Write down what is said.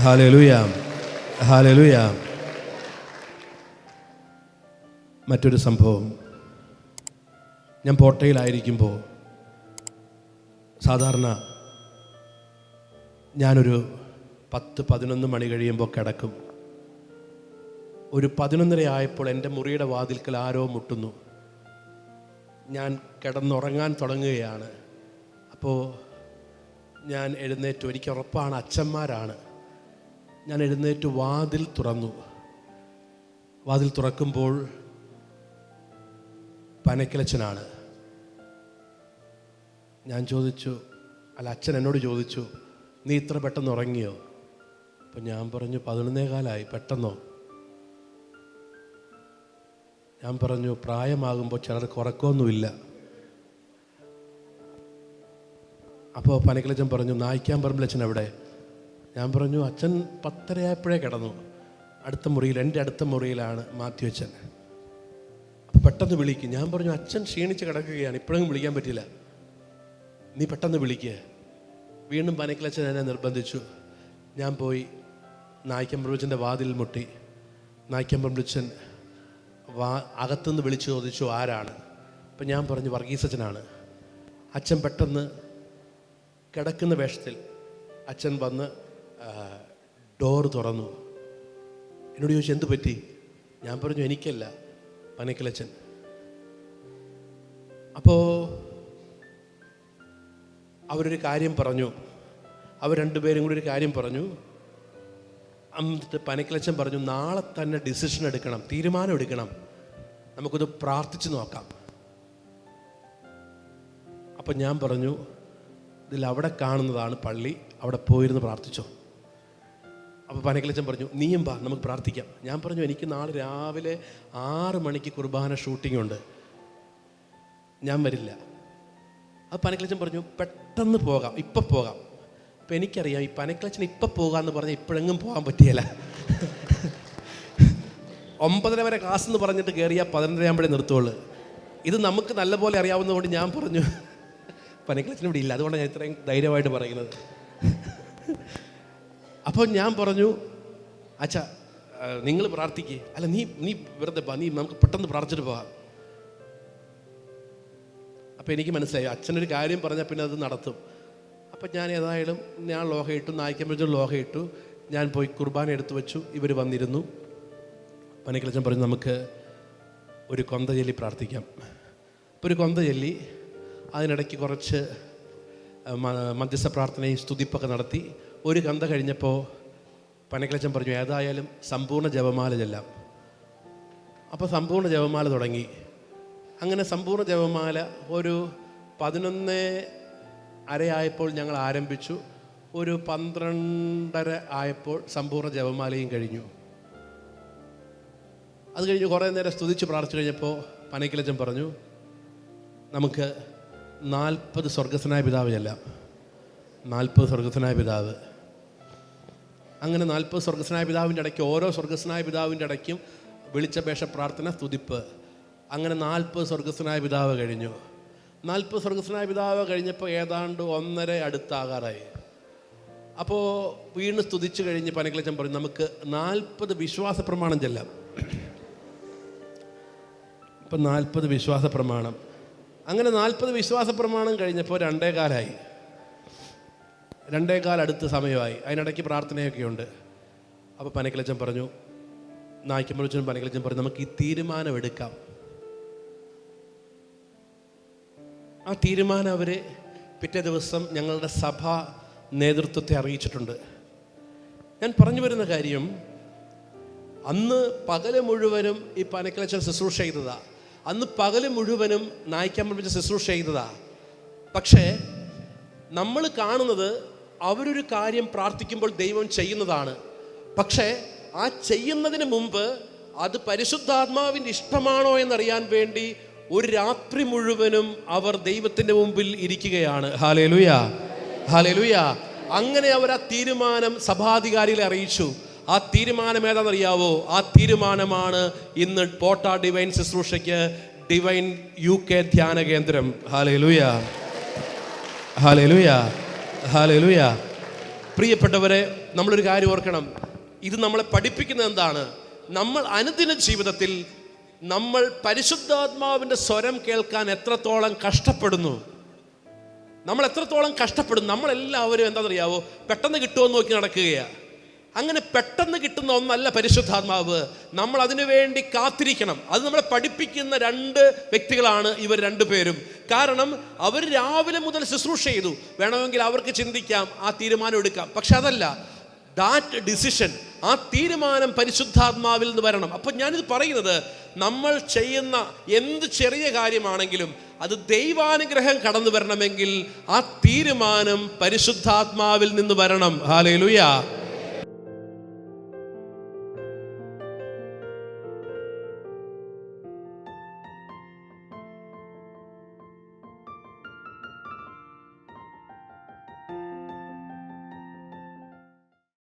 ഹാലലുയ ഹാലലുയ മറ്റൊരു സംഭവം. ഞാൻ പോട്ടയിലായിരിക്കുമ്പോൾ സാധാരണ ഞാനൊരു പത്ത് പതിനൊന്ന് മണി കഴിയുമ്പോൾ കിടക്കും. ഒരു പതിനൊന്നര ആയപ്പോൾ എന്റെ മുറിയുടെ വാതിൽക്കൽ ആരോ മുട്ടുന്നു. ഞാൻ കിടന്നുറങ്ങാൻ തുടങ്ങുകയാണ്. അപ്പോൾ ഞാൻ എഴുന്നേറ്റു. എനിക്ക് ഉറപ്പാണ് അച്ഛന്മാരാണ്. ഞാൻ എഴുന്നേറ്റ് വാതിൽ തുറന്നു. വാതിൽ തുറക്കുമ്പോൾ പനക്കിലച്ചനാണ് ഞാൻ ചോദിച്ചു അല്ല അച്ഛൻ എന്നോട് ചോദിച്ചു നീ ഇത്ര പെട്ടെന്ന് ഉറങ്ങിയോ? അപ്പം ഞാൻ പറഞ്ഞു പതിനൊന്നേ കാലായി പെട്ടെന്നോ? ഞാൻ പറഞ്ഞു പ്രായമാകുമ്പോൾ ചിലർക്ക് ഉറക്കമൊന്നുമില്ല. അപ്പോൾ പനക്കിലച്ചൻ പറഞ്ഞു നായിക്കാൻ പറമ്പിലച്ഛൻ എവിടെ? ഞാൻ പറഞ്ഞു അച്ഛൻ പത്തരയായപ്പോഴേ കിടന്നു. അടുത്ത മുറിയിൽ എന്റെ അടുത്ത മുറിയിലാണ് മാത്യു അച്ഛൻ അപ്പോൾ പെട്ടെന്ന് വിളിക്കും. ഞാൻ പറഞ്ഞു അച്ഛൻ ക്ഷീണിച്ച് കിടക്കുകയാണ് ഇപ്പോഴും വിളിക്കാൻ പറ്റില്ല. നീ പെട്ടെന്ന് വിളിക്കുക വീണ്ടും പനക്കിലച്ഛൻ എന്നെ നിർബന്ധിച്ചു. ഞാൻ പോയി നായിക്കം പ്രഭുച്ചന്റെ വാതിൽ മുട്ടി. നായിക്കം പ്രഭുച്ചൻ വാ അകത്തുനിന്ന് വിളിച്ചു ചോദിച്ചു ആരാണ്? അപ്പം ഞാൻ പറഞ്ഞു വർഗീസച്ചനാണ്. അച്ഛൻ പെട്ടെന്ന് കിടക്കുന്ന വേഷത്തിൽ അച്ഛൻ വന്ന് ഡോർ തുറന്നു. എന്നോട് ചോദിച്ചു എന്ത് പറ്റി? ഞാൻ പറഞ്ഞു എനിക്കല്ല പനക്കിലച്ചൻ അപ്പോൾ അവരൊരു കാര്യം പറഞ്ഞു. അവർ രണ്ടുപേരും കൂടി ഒരു കാര്യം പറഞ്ഞു. എന്നിട്ട് പനക്കിലച്ചൻ പറഞ്ഞു നാളെ തന്നെ ഡിസിഷൻ എടുക്കണം തീരുമാനം എടുക്കണം. നമുക്കൊന്ന് പ്രാർത്ഥിച്ചു നോക്കാം. അപ്പം ഞാൻ പറഞ്ഞു ഇതിൽ അവിടെ കാണുന്നതാണ് പള്ളി അവിടെ പോയിരുന്ന് പ്രാർത്ഥിച്ചോ. അപ്പോൾ പനക്കിലച്ചൻ പറഞ്ഞു നീയും പാ നമുക്ക് പ്രാർത്ഥിക്കാം. ഞാൻ പറഞ്ഞു എനിക്ക് നാളെ രാവിലെ ആറ് മണിക്ക് കുർബാന ഷൂട്ടിംഗ് ഉണ്ട്. ഞാൻ വരില്ല. അപ്പോൾ പനക്കിലച്ചൻ പറഞ്ഞു പെട്ടെന്ന് പോകാം ഇപ്പം പോകാം. അപ്പം എനിക്കറിയാം ഈ പനക്കിലച്ചൻ ഇപ്പം പോകാമെന്ന് പറഞ്ഞാൽ ഇപ്പോഴെങ്ങും പോകാൻ പറ്റിയല്ല. ഒമ്പതര വരെ ക്ലാസ് എന്ന് പറഞ്ഞിട്ട് കയറിയാൽ പതിനൊന്നര ആകുമ്പോഴേ നിർത്തുള്ളൂ. ഇത് നമുക്ക് നല്ലപോലെ അറിയാവുന്നതുകൊണ്ട് ഞാൻ പറഞ്ഞു പനക്കിലച്ചൻ ഇവിടെ ഇല്ല. അതുകൊണ്ടാണ് ഞാൻ ഇത്രയും ധൈര്യമായിട്ട് പറയുന്നത്. അപ്പോൾ ഞാൻ പറഞ്ഞു അച്ഛ നിങ്ങൾ പ്രാർത്ഥിക്കേ. അല്ല നീ നീ വെറുതെ പോ നീ നമുക്ക് പെട്ടെന്ന് പ്രാർത്ഥിച്ചിട്ട് പോകാം അപ്പോൾ എനിക്ക് മനസ്സിലായി അച്ഛനൊരു കാര്യം പറഞ്ഞാൽ പിന്നെ അത് നടത്തും. അപ്പം ഞാൻ ഏതായാലും ഞാൻ ലോഹ ഇട്ടു നായിക്കുമ്പോഴത്തേക്കും ലോഹ ഇട്ടു ഞാൻ പോയി കുർബാന എടുത്തു വെച്ചു ഇവർ വന്നിരുന്നു. പനിക്കളച്ചൻ പറഞ്ഞു നമുക്ക് ഒരു കൊന്ത ചൊല്ലി പ്രാർത്ഥിക്കാം. അപ്പോൾ ഒരു കൊന്ത ചൊല്ലി അതിനിടയ്ക്ക് കുറച്ച് മധ്യസ്ഥ പ്രാർത്ഥനയും സ്തുതിപ്പൊക്കെ നടത്തി ഒരു കന്ത കഴിഞ്ഞപ്പോൾ പനക്കിളച്ചൻ പറഞ്ഞു ഏതായാലും സമ്പൂർണ ജപമാല ചെല്ലാം. അപ്പോൾ സമ്പൂർണ ജപമാല തുടങ്ങി. അങ്ങനെ സമ്പൂർണ ജപമാല ഒരു പതിനൊന്ന് അരയായപ്പോൾ ഞങ്ങൾ ആരംഭിച്ചു. ഒരു പന്ത്രണ്ടര ആയപ്പോൾ സമ്പൂർണ ജപമാലയും കഴിഞ്ഞു. അത് കഴിഞ്ഞ് കുറേ നേരം സ്തുതിച്ച് പ്രാർത്ഥിച്ചു കഴിഞ്ഞപ്പോൾ പനക്കിലച്ചൻ പറഞ്ഞു നമുക്ക് നാൽപ്പത് സ്വർഗസ്വനായ പിതാവ് ചെല്ലാം. നാൽപ്പത് സ്വർഗസ്വനായ പിതാവ്. അങ്ങനെ നാൽപ്പത് സ്വർഗസ്നായ പിതാവിന്റെ ഇടയ്ക്ക് ഓരോ സ്വർഗസ്നായ പിതാവിന്റെ ഇടയ്ക്കും വിളിച്ചപേക്ഷ പ്രാർത്ഥന സ്തുതിപ്പ് അങ്ങനെ നാൽപ്പത് സ്വർഗസ്വനായ പിതാവ് കഴിഞ്ഞു. നാൽപ്പത് സ്വർഗസ്വനായ പിതാവ് കഴിഞ്ഞപ്പോൾ ഏതാണ്ട് ഒന്നര അടുത്താകാറായി. അപ്പോൾ വീണ് സ്തുതിച്ചു കഴിഞ്ഞ് പനക്കിലച്ചൻ പറഞ്ഞു നമുക്ക് നാൽപ്പത് വിശ്വാസ പ്രമാണം ചെല്ലാം. ഇപ്പം നാൽപ്പത് വിശ്വാസ പ്രമാണം. അങ്ങനെ നാൽപ്പത് വിശ്വാസ പ്രമാണം കഴിഞ്ഞപ്പോൾ രണ്ടേ കാലായി രണ്ടേകാൽ അടുത്ത സമയമായി അതിനിടയ്ക്ക് പ്രാർത്ഥനയൊക്കെ ഉണ്ട് അപ്പോൾ പനക്കിലച്ചൻ പറഞ്ഞു നായ്ക്കമ്പലച്ചനും പനക്കിലച്ചൻ പറഞ്ഞു നമുക്ക് ഈ തീരുമാനമെടുക്കാം. ആ തീരുമാനം അവർ പിറ്റേ ദിവസം ഞങ്ങളുടെ സഭ നേതൃത്വത്തെ അറിയിച്ചിട്ടുണ്ട്. ഞാൻ പറഞ്ഞു വരുന്ന കാര്യം അന്ന് പകൽ മുഴുവനും ഈ പനക്കിളച്ചൻ ശുശ്രൂഷ ചെയ്തതാ. അന്ന് പകൽ മുഴുവനും നായ്ക്കാൻ പഠിപ്പിച്ച ശുശ്രൂഷ ചെയ്തതാ. പക്ഷേ നമ്മൾ കാണുന്നത് അവരൊരു കാര്യം പ്രാർത്ഥിക്കുമ്പോൾ ദൈവം ചെയ്യുന്നതാണ്. പക്ഷേ ആ ചെയ്യുന്നതിന് മുമ്പ് അത് പരിശുദ്ധാത്മാവിന്റെ ഇഷ്ടമാണോ എന്നറിയാൻ വേണ്ടി ഒരു രാത്രി മുഴുവനും അവർ ദൈവത്തിന്റെ മുമ്പിൽ ഇരിക്കുകയാണ്. ഹാലേലുയ ഹാലേലുയ അങ്ങനെ അവർ ആ തീരുമാനം സഭാധികാരികളെ അറിയിച്ചു. ആ തീരുമാനം ഏതാണെന്നറിയാവോ? ആ തീരുമാനമാണ് ഇന്ന് പോട്ട ഡിവൈൻ ശുശ്രൂഷയ്ക്ക് ഡിവൈൻ യു കെ ധ്യാന കേന്ദ്രം. ഹാലേലുയ ഹാലേലുയ ഹാലേലുയ പ്രിയപ്പെട്ടവരെ നമ്മളൊരു കാര്യം ഓർക്കണം. ഇത് നമ്മളെ പഠിപ്പിക്കുന്നത് എന്താണ്? നമ്മൾ അനുദിന ജീവിതത്തിൽ നമ്മൾ പരിശുദ്ധാത്മാവിന്റെ സ്വരം കേൾക്കാൻ എത്രത്തോളം കഷ്ടപ്പെടുന്നു? നമ്മൾ എത്രത്തോളം കഷ്ടപ്പെടുന്നു? നമ്മളെല്ലാവരും എന്താണെന്നറിയാവോ? പെട്ടെന്ന് കിട്ടുമെന്ന് നോക്കി നടക്കുകയാണ് അങ്ങനെ പെട്ടെന്ന് കിട്ടുന്ന ഒന്നല്ല പരിശുദ്ധാത്മാവ്. നമ്മൾ അതിനു വേണ്ടി കാത്തിരിക്കണം. അത് നമ്മളെ പഠിപ്പിക്കുന്ന രണ്ട് വ്യക്തികളാണ് ഇവർ രണ്ടു പേരും. കാരണം അവർ രാവിലെ മുതൽ ശുശ്രൂഷ ചെയ്തു. വേണമെങ്കിൽ അവർക്ക് ചിന്തിക്കാം ആ തീരുമാനം എടുക്കാം. പക്ഷെ അതല്ല ദാറ്റ് ഡിസിഷൻ ആ തീരുമാനം പരിശുദ്ധാത്മാവിൽ നിന്ന് വരണം. അപ്പം ഞാനിത് പറയുന്നത് നമ്മൾ ചെയ്യുന്ന എന്ത് ചെറിയ കാര്യമാണെങ്കിലും അത് ദൈവാനുഗ്രഹം കടന്നു വരണമെങ്കിൽ ആ തീരുമാനം പരിശുദ്ധാത്മാവിൽ നിന്ന് വരണം. ഹാലേ